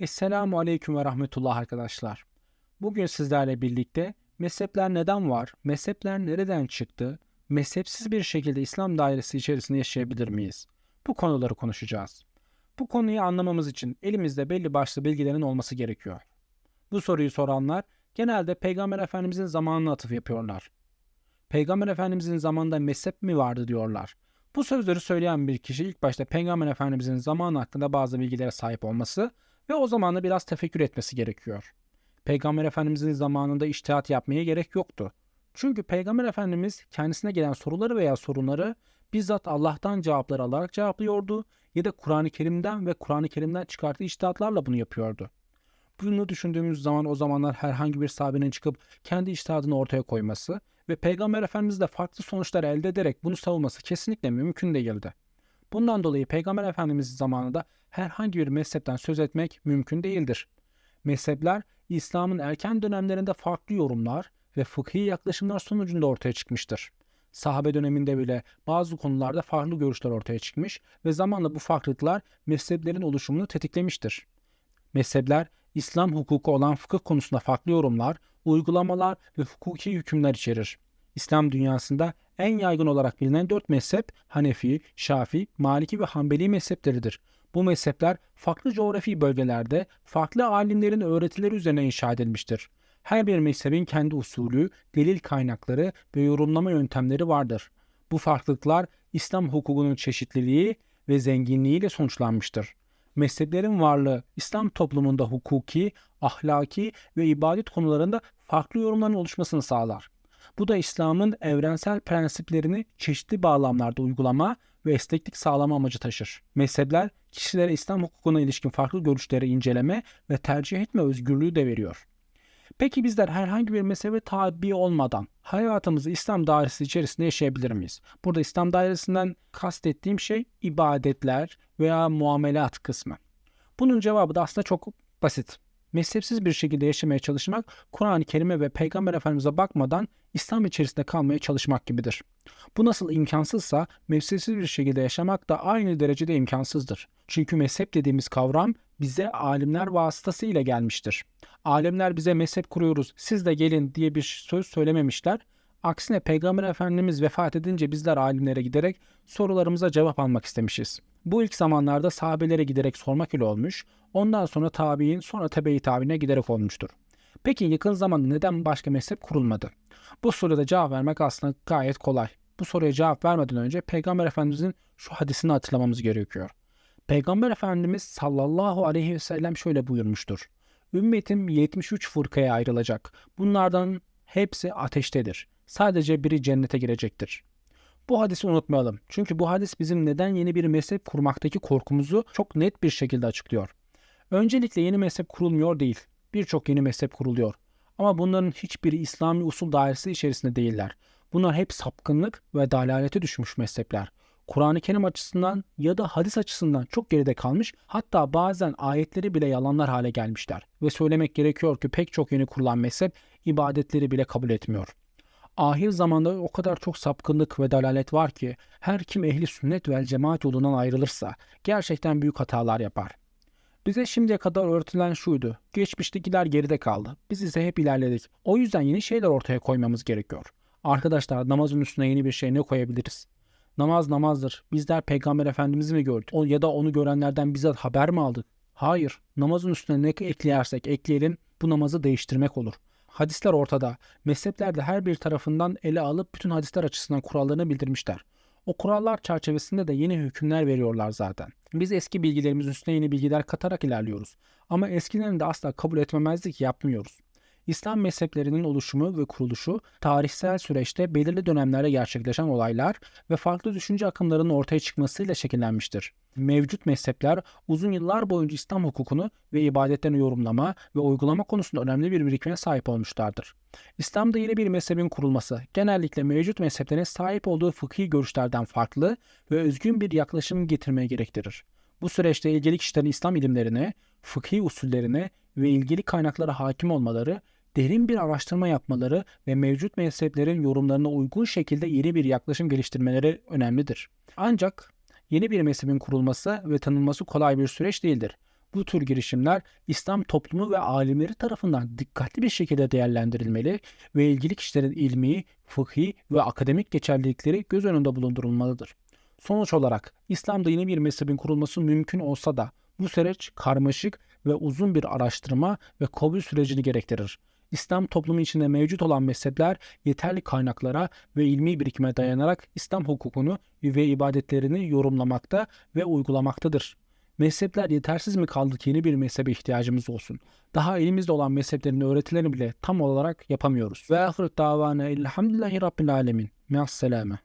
Esselamu Aleyküm ve Rahmetullah arkadaşlar. Bugün sizlerle birlikte mezhepler neden var, mezhepler nereden çıktı, mezhepsiz bir şekilde İslam dairesi içerisinde yaşayabilir miyiz? Bu konuları konuşacağız. Bu konuyu anlamamız için elimizde belli başlı bilgilerin olması gerekiyor. Bu soruyu soranlar genelde Peygamber Efendimizin zamanına atıf yapıyorlar. Peygamber Efendimizin zamanında mezhep mi vardı diyorlar. Bu sözleri söyleyen bir kişi ilk başta Peygamber Efendimizin zamanı hakkında bazı bilgilere sahip olması ve o zamanla biraz tefekkür etmesi gerekiyor. Peygamber Efendimizin zamanında iştihat yapmaya gerek yoktu. Çünkü Peygamber Efendimiz kendisine gelen soruları veya sorunları bizzat Allah'tan cevaplar alarak cevaplıyordu ya da Kur'an-ı Kerim'den ve Kur'an-ı Kerim'den çıkarttığı iştihatlarla bunu yapıyordu. Bunu düşündüğümüz zaman o zamanlar herhangi bir sahabenin çıkıp kendi iştihadını ortaya koyması ve Peygamber Efendimiz de farklı sonuçlar elde ederek bunu savunması kesinlikle mümkün değildi. Bundan dolayı Peygamber Efendimiz zamanında herhangi bir mezhepten söz etmek mümkün değildir. Mezhepler İslam'ın erken dönemlerinde farklı yorumlar ve fıkhi yaklaşımlar sonucunda ortaya çıkmıştır. Sahabe döneminde bile bazı konularda farklı görüşler ortaya çıkmış ve zamanla bu farklılıklar mezheplerin oluşumunu tetiklemiştir. Mezhepler İslam hukuku olan fıkıh konusunda farklı yorumlar, uygulamalar ve hukuki hükümler içerir. İslam dünyasında en yaygın olarak bilinen dört mezhep Hanefi, Şafi, Maliki ve Hanbeli mezhepleridir. Bu mezhepler farklı coğrafi bölgelerde farklı alimlerin öğretileri üzerine inşa edilmiştir. Her bir mezhebin kendi usulü, delil kaynakları ve yorumlama yöntemleri vardır. Bu farklılıklar İslam hukukunun çeşitliliği ve zenginliğiyle sonuçlanmıştır. Mezheplerin varlığı İslam toplumunda hukuki, ahlaki ve ibadet konularında farklı yorumların oluşmasını sağlar. Bu da İslam'ın evrensel prensiplerini çeşitli bağlamlarda uygulama ve esneklik sağlama amacı taşır. Mezhepler kişilere İslam hukukuna ilişkin farklı görüşleri inceleme ve tercih etme özgürlüğü de veriyor. Peki bizler herhangi bir mezhebe tabi olmadan hayatımızı İslam dairesi içerisinde yaşayabilir miyiz? Burada İslam dairesinden kastettiğim şey ibadetler veya muamelat kısmı. Bunun cevabı da aslında çok basit. Mezhepsiz bir şekilde yaşamaya çalışmak, Kur'an-ı Kerim'e ve Peygamber Efendimiz'e bakmadan İslam içerisinde kalmaya çalışmak gibidir. Bu nasıl imkansızsa mezhepsiz bir şekilde yaşamak da aynı derecede imkansızdır. Çünkü mezhep dediğimiz kavram bize alimler vasıtasıyla gelmiştir. Alimler bize mezhep kuruyoruz, siz de gelin diye bir söz söylememişler. Aksine Peygamber Efendimiz vefat edince bizler alimlere giderek sorularımıza cevap almak istemişiz. Bu ilk zamanlarda sahabelere giderek sormak ile olmuş, ondan sonra tabi'in, sonra tebe-i tabi'ne giderek olmuştur. Peki yakın zamanda neden başka mezhep kurulmadı? Bu soruda cevap vermek aslında gayet kolay. Bu soruya cevap vermeden önce Peygamber Efendimizin şu hadisini hatırlamamız gerekiyor. Peygamber Efendimiz sallallahu aleyhi ve sellem şöyle buyurmuştur. Ümmetim 73 fırkaya ayrılacak. Bunlardan hepsi ateştedir. Sadece biri cennete girecektir. Bu hadisi unutmayalım. Çünkü bu hadis bizim neden yeni bir mezhep kurmaktaki korkumuzu çok net bir şekilde açıklıyor. Öncelikle yeni mezhep kurulmuyor değil. Birçok yeni mezhep kuruluyor. Ama bunların hiçbiri İslami usul dairesi içerisinde değiller. Bunlar hep sapkınlık ve dalalete düşmüş mezhepler. Kur'an-ı Kerim açısından ya da hadis açısından çok geride kalmış hatta bazen ayetleri bile yalanlar hale gelmişler. Ve söylemek gerekiyor ki pek çok yeni kurulan mezhep ibadetleri bile kabul etmiyor. Ahir zamanda o kadar çok sapkınlık ve dalalet var ki her kim ehli sünnet ve cemaat yolundan ayrılırsa gerçekten büyük hatalar yapar. Bize şimdiye kadar öğretilen şuydu. Geçmiştekiler geride kaldı. Biz ise hep ilerledik. O yüzden yeni şeyler ortaya koymamız gerekiyor. Arkadaşlar namazın üstüne yeni bir şey ne koyabiliriz? Namaz namazdır. Bizler Peygamber Efendimiz'i mi gördük? O, ya da onu görenlerden bizzat haber mi aldık? Hayır. Namazın üstüne ne ekleyersek ekleyelim bu namazı değiştirmek olur. Hadisler ortada. Mezheplerde her bir tarafından ele alıp bütün hadisler açısından kurallarını bildirmişler. O kurallar çerçevesinde de yeni hükümler veriyorlar zaten. Biz eski bilgilerimiz üstüne yeni bilgiler katarak ilerliyoruz. Ama eskilerini de asla kabul etmemezlik yapmıyoruz. İslam mezheplerinin oluşumu ve kuruluşu tarihsel süreçte belirli dönemlerde gerçekleşen olaylar ve farklı düşünce akımlarının ortaya çıkmasıyla şekillenmiştir. Mevcut mezhepler uzun yıllar boyunca İslam hukukunu ve ibadetlerini yorumlama ve uygulama konusunda önemli bir birikime sahip olmuşlardır. İslam'da yeni bir mezhebin kurulması genellikle mevcut mezheplerin sahip olduğu fıkhi görüşlerden farklı ve özgün bir yaklaşım getirmeye gerektirir. Bu süreçte ilgili kişilerin İslam ilimlerine, fıkhi usullerine ve ilgili kaynaklara hakim olmaları, derin bir araştırma yapmaları ve mevcut mezheplerin yorumlarına uygun şekilde yeni bir yaklaşım geliştirmeleri önemlidir. Ancak yeni bir mezhebin kurulması ve tanınması kolay bir süreç değildir. Bu tür girişimler İslam toplumu ve alimleri tarafından dikkatli bir şekilde değerlendirilmeli ve ilgili kişilerin ilmi, fıkhi ve akademik geçerlilikleri göz önünde bulundurulmalıdır. Sonuç olarak İslam'da yeni bir mezhebin kurulması mümkün olsa da bu süreç karmaşık ve uzun bir araştırma ve kabul sürecini gerektirir. İslam toplumu içinde mevcut olan mezhepler yeterli kaynaklara ve ilmi birikime dayanarak İslam hukukunu ve ibadetlerini yorumlamakta ve uygulamaktadır. Mezhepler yetersiz mi kaldı ki yeni bir mezhebe ihtiyacımız olsun? Daha elimizde olan mezheplerin öğretilerini bile tam olarak yapamıyoruz. Ve ahir davana elhamdülillahi rabbil alemin. Me'as selame.